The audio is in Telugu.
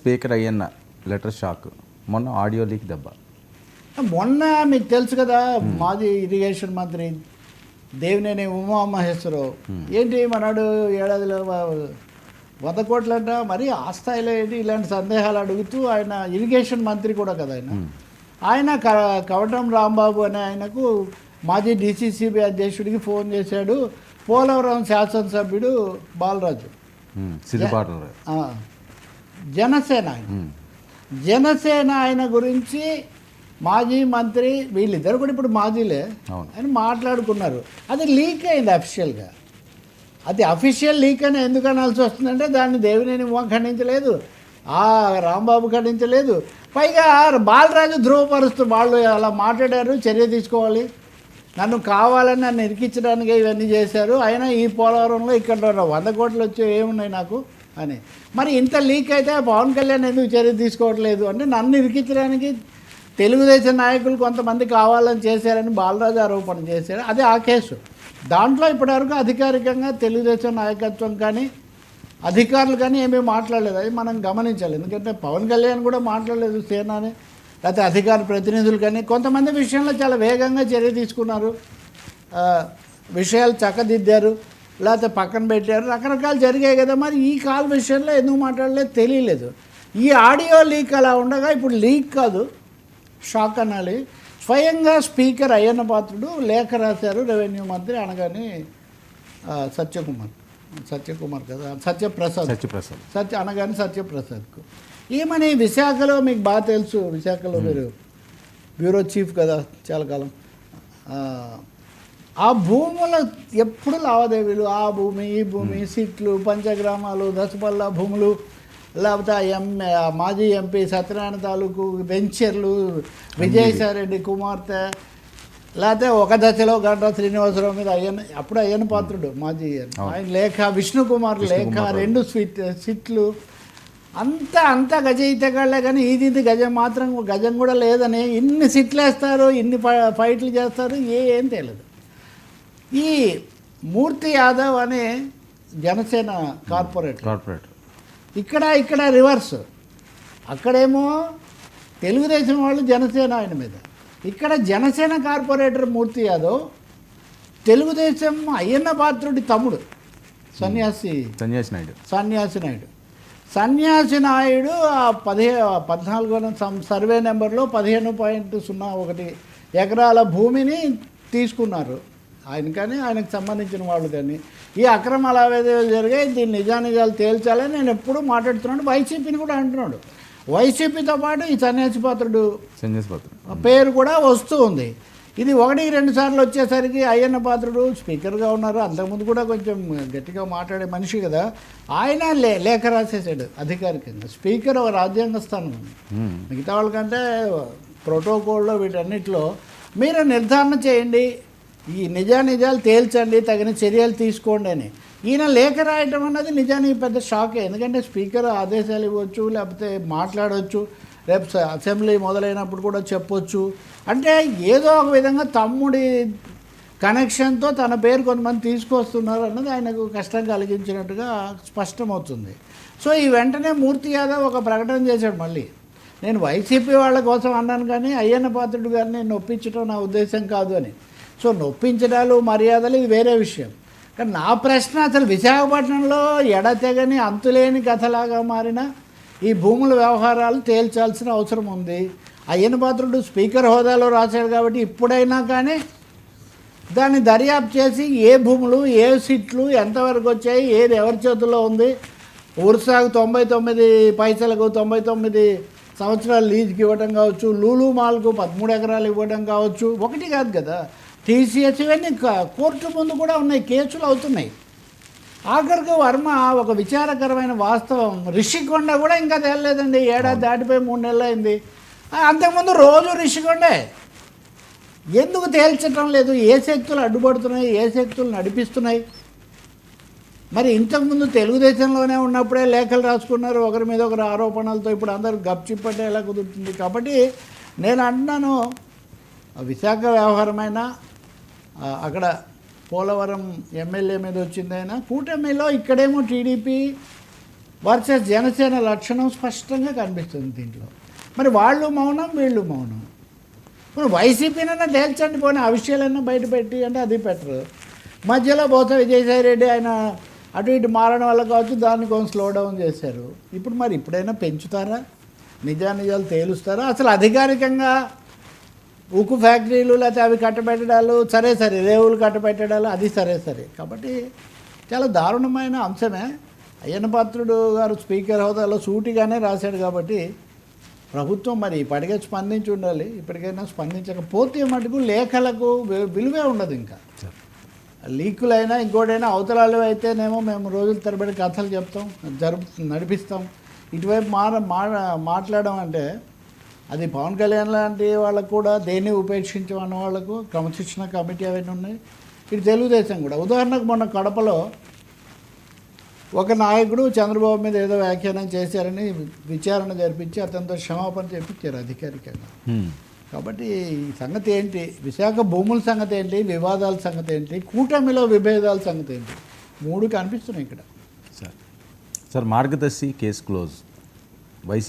Speaker Ayyanna letter shock. మొన్న ఆడియో లీక్ దెబ్బ. మొన్న మీకు తెలుసు కదా మాజీ ఇరిగేషన్ మంత్రి. దేవినేని ఉమా మహేశ్వరరావు ఏంటి మనాడు ఏడాదిలో వంద కోట్లంట మరి ఆ స్థాయిలో ఏంటి ఇలాంటి సందేహాలు అడుగుతూ ఆయన ఇరిగేషన్ మంత్రి కూడా కదా ఆయన. ఆయన క- కవటం రాంబాబు అనే ఆయనకు మాజీ డిసిసిబి అధ్యక్షుడికి ఫోన్ చేశాడు. పోలవరం శాసనసభ్యుడు బాలరాజు. జనసేన ఆయన. జనసేన ఆయన గురించి మాజీ మంత్రి వీళ్ళిద్దరు కూడా ఇప్పుడు మాజీలే. అవును. అని మాట్లాడుకున్నారు. అది లీక్ అయింది అఫీషియల్గా అది అఫీషియల్ లీక్ అని ఎందుకు అనాల్సి వస్తుందంటే దాన్ని దేవినేని ఉమ ఖండించలేదు. ఆ రాంబాబు ఖండించలేదు. పైగా బాలరాజు ధృవపరుస్తూ వాళ్ళు అలా మాట్లాడారు చర్య తీసుకోవాలి. నన్ను కావాలని నన్ను ఇరికించడానికి ఇవన్నీ చేశారు. అయినా ఈ పోలవరంలో ఇక్కడ వంద కోట్లు వచ్చి ఏమున్నాయి నాకు? అని. మరి ఇంత లీక్ అయితే పవన్ కళ్యాణ్ ఎందుకు చర్య తీసుకోవట్లేదు? అంటే నన్ను ఇరికించడానికి తెలుగుదేశం నాయకులు కొంతమంది కావాలని చేశారని బాలరాజు ఆరోపణ చేశారు. అది ఆ కేసు. దాంట్లో ఇప్పటివరకు అధికారికంగా తెలుగుదేశం నాయకత్వం కానీ అధికారులు కానీ ఏమీ మాట్లాడలేదు. అది మనం గమనించాలి. ఎందుకంటే పవన్ కళ్యాణ్ కూడా మాట్లాడలేదు సేనాని లేకపోతే అధికార ప్రతినిధులు కానీ. కొంతమంది విషయంలో చాలా వేగంగా చర్య తీసుకున్నారు. విషయాలు చక్కదిద్దారు. లేకపోతే పక్కన పెట్టారు. రకరకాలు జరిగాయి కదా. మరి ఈ కాల్ విషయంలో ఎందుకు మాట్లాడలేదు? తెలియలేదు. ఈ ఆడియో లీక్ అలా ఉండగా ఇప్పుడు లీక్ కాదు. షాక్ అనాలి. స్వయంగా స్పీకర్ అయ్యన్న పాత్రుడు లేఖ రాశారు. రెవెన్యూ మంత్రి అనగానే సత్యకుమార్. సత్యకుమార్ కదా? సత్యప్రసాద్. సత్యప్రసాద్. సత్య అనగానే సత్యప్రసాద్కు. ఏమని విశాఖలో మీకు బాగా తెలుసు? విశాఖలో మీరు బ్యూరో చీఫ్ కదా చాలా కాలం. ఆ, భూముల ఎప్పుడు లావాదేవీలు? ఆ భూమి ఈ భూమి సీట్లు పంచగ్రామాలు దశపల్ల భూములు లేకపోతే ఆ ఎం ఆ మాజీ ఎంపీ సత్యనారాయణ తాలూకు వెంచర్లు విజయసాయిరెడ్డి కుమార్తె లేకపోతే ఒక దశలో గంటా శ్రీనివాసరావు మీద అయ్యన్న అప్పుడు అయ్యన్న పాత్రుడు మాజీ. ఆయన లేఖ విష్ణుకుమార్ లేఖ రెండు స్వీట్ సిట్లు. అంతా అంతా గజ ఈతగాళ్ళే కానీ ఇది ఇది గజం మాత్రం గజం కూడా లేదని ఇన్ని సిట్లు వేస్తారు ఇన్ని ఫైట్లు చేస్తారు ఏ ఏం తెలియదు ఈ మూర్తి యాదవ్ అనే జనసేన కార్పొరేటర్. కార్పొరేటర్. ఇక్కడ ఇక్కడ రివర్స్. అక్కడేమో తెలుగుదేశం వాళ్ళు జనసేన ఆయన మీద. ఇక్కడ జనసేన కార్పొరేటర్ మూర్తి యాదవ్ తెలుగుదేశం అయ్యన్న పాత్రుడి తమ్ముడు సన్యాసి సన్యాసి నాయుడు. సన్యాసి నాయుడు. సన్యాసి నాయుడు ఆ పదిహే పద్నాలుగో సర్వే నెంబర్లో పదిహేను పాయింట్ సున్నా ఒకటి ఎకరాల భూమిని తీసుకున్నారు. ఆయన కానీ ఆయనకు సంబంధించిన వాళ్ళు కానీ. ఈ అక్రమ లావాదేవీలు జరిగాయి దీన్ని నిజానిజాలు తేల్చాలని నేను ఎప్పుడూ మాట్లాడుతున్నాడు వైసీపీని కూడా అంటున్నాడు. వైసీపీతో పాటు ఈ సన్యాసి పాత్రుడు సన్యాసి పాత్ర ఆ పేరు కూడా వస్తూ ఉంది. ఇది ఒకటి రెండు సార్లు వచ్చేసరికి అయ్యన్న పాత్రుడు స్పీకర్గా ఉన్నారు. అంతకుముందు కూడా కొంచెం గట్టిగా మాట్లాడే మనిషి కదా. ఆయన లే లేఖ రాసేసాడు అధికారికంగా స్పీకర్ ఒక రాజ్యాంగ స్థానం మిగతా వాళ్ళకంటే ప్రోటోకాల్లో వీటన్నిటిలో మీరు నిర్ధారణ చేయండి. ఈ నిజానిజాలు తేల్చండి తగిన చర్యలు తీసుకోండి అని. ఈయన లేఖ రాయటం అన్నది నిజానికి పెద్ద షాకే. ఎందుకంటే స్పీకర్ ఆదేశాలు ఇవ్వచ్చు లేకపోతే మాట్లాడవచ్చు రేపు అసెంబ్లీ మొదలైనప్పుడు కూడా చెప్పొచ్చు. అంటే ఏదో ఒక విధంగా తమ్ముడి కనెక్షన్తో తన పేరు కొంతమంది తీసుకొస్తున్నారు అన్నది ఆయనకు కష్టం కలిగించినట్టుగా స్పష్టమవుతుంది. సో ఈ వెంటనే మూర్తి యాదవ్ ఒక ప్రకటన చేశాడు మళ్ళీ. నేను వైసీపీ వాళ్ళ కోసం అన్నాను కానీ అయ్యన్న పాత్రుడు గారిని నొప్పించడం నా ఉద్దేశం కాదు అని. సో నొప్పించడాలు మర్యాదలు ఇది వేరే విషయం. కానీ నా ప్రశ్న అసలు విశాఖపట్నంలో ఎడతెగని అంతులేని కథలాగా మారిన ఈ భూముల వ్యవహారాలు తేల్చాల్సిన అవసరం ఉంది. అయ్యన పాత్రుడు స్పీకర్ హోదాలో రాశాడు కాబట్టి ఇప్పుడైనా కానీ దాన్ని దర్యాప్తు చేసి ఏ భూములు ఏ సీట్లు ఎంతవరకు వచ్చాయి ఏది ఎవరి చేతుల్లో ఉంది. ఉర్సాకు తొంభై తొమ్మిది పైసలకు తొంభై తొమ్మిది సంవత్సరాలు లీజుకి ఇవ్వడం కావచ్చు లూలు మాల్కు పదమూడు ఎకరాలు ఇవ్వడం కావచ్చు. ఒకటి కాదు కదా. టీసీఎస్ ఇవన్నీ కోర్టు ముందు కూడా ఉన్నాయి కేసులు అవుతున్నాయి. ఆఖరికి వర్మ ఒక విచారకరమైన వాస్తవం. రిషికొండ కూడా ఇంకా తేలలేదండి ఏడాది దాటిపోయి మూడు నెలలు అయింది అంతకుముందు రోజు రిషికొండే. ఎందుకు తేల్చటం లేదు? ఏ శక్తులు అడ్డుపడుతున్నాయి? ఏ శక్తులు నడిపిస్తున్నాయి? మరి ఇంతకుముందు తెలుగుదేశంలోనే ఉన్నప్పుడే లేఖలు రాసుకున్నారు. ఒకరి మీద ఒకరు ఆరోపణలతో ఇప్పుడు అందరూ గప్చిప్పటే ఎలా కుదురుతుంది. కాబట్టి నేను అంటున్నాను విశాఖ వ్యవహారమైన అక్కడ పోలవరం ఎమ్మెల్యే మీద వచ్చిందైనా కూటమిలో ఇక్కడేమో టీడీపీ వర్సెస్ జనసేన లక్షణం స్పష్టంగా కనిపిస్తుంది దీంట్లో. మరి వాళ్ళు మౌనం వీళ్ళు మౌనం. మరి వైసీపీనైనా తేల్చండి పోనీ ఆ విషయాలన్నా బయట పెట్టి అంటే అది పెట్టరు మధ్యలో పోతే విజయసాయి రెడ్డి ఆయన అటు ఇటు మారడం వల్ల కావచ్చు దాన్ని కొంచెం స్లో డౌన్ చేశారు. ఇప్పుడు మరి ఇప్పుడైనా పెంచుతారా? నిజానిజాలు తేలుస్తారా? అసలు అధికారికంగా ఉక్కు ఫ్యాక్టరీలు లేకపోతే అవి కట్టబెట్టడాలు సరే సరే రేవులు కట్టబెట్టడాలు అది సరే సరే. కాబట్టి చాలా దారుణమైన అంశమే. అయ్యన్న పాత్రుడు గారు స్పీకర్ హోదాలో సూటిగానే రాశాడు కాబట్టి ప్రభుత్వం మరి ఇప్పటికే స్పందించి ఉండాలి. ఇప్పటికైనా స్పందించకపోతే మటుకు లేఖలకు వి- విలువే ఉండదు ఇంకా. లీకులైనా ఇంకోటైనా అవతలాలు అయితేనేమో మేము రోజుల తరబడి కథలు చెప్తాం జరుపు నడిపిస్తాం. ఇటువైపు మార మా మాట్లాడడం అంటే అది పవన్ కళ్యాణ్ లాంటి వాళ్ళకు కూడా దేన్ని ఉపేక్షించమన్న వాళ్ళకు క్రమశిక్షణ కమిటీ అవన్నీ ఉన్నాయి. ఇటు తెలుగుదేశం కూడా. ఉదాహరణకు మొన్న కడపలో ఒక నాయకుడు చంద్రబాబు మీద ఏదో వ్యాఖ్యానం చేశారని విచారణ జరిపించి అతనితో క్షమాపణ చెప్పించారు అధికారికంగా. కాబట్టి ఈ సంగతి ఏంటి? విశాఖ భూముల సంగతి ఏంటి? వివాదాల సంగతి ఏంటి? కూటమిలో విభేదాల సంగతి ఏంటి? మూడు కనిపిస్తున్నాయి ఇక్కడ. Sir sir Margadarsi case close. YC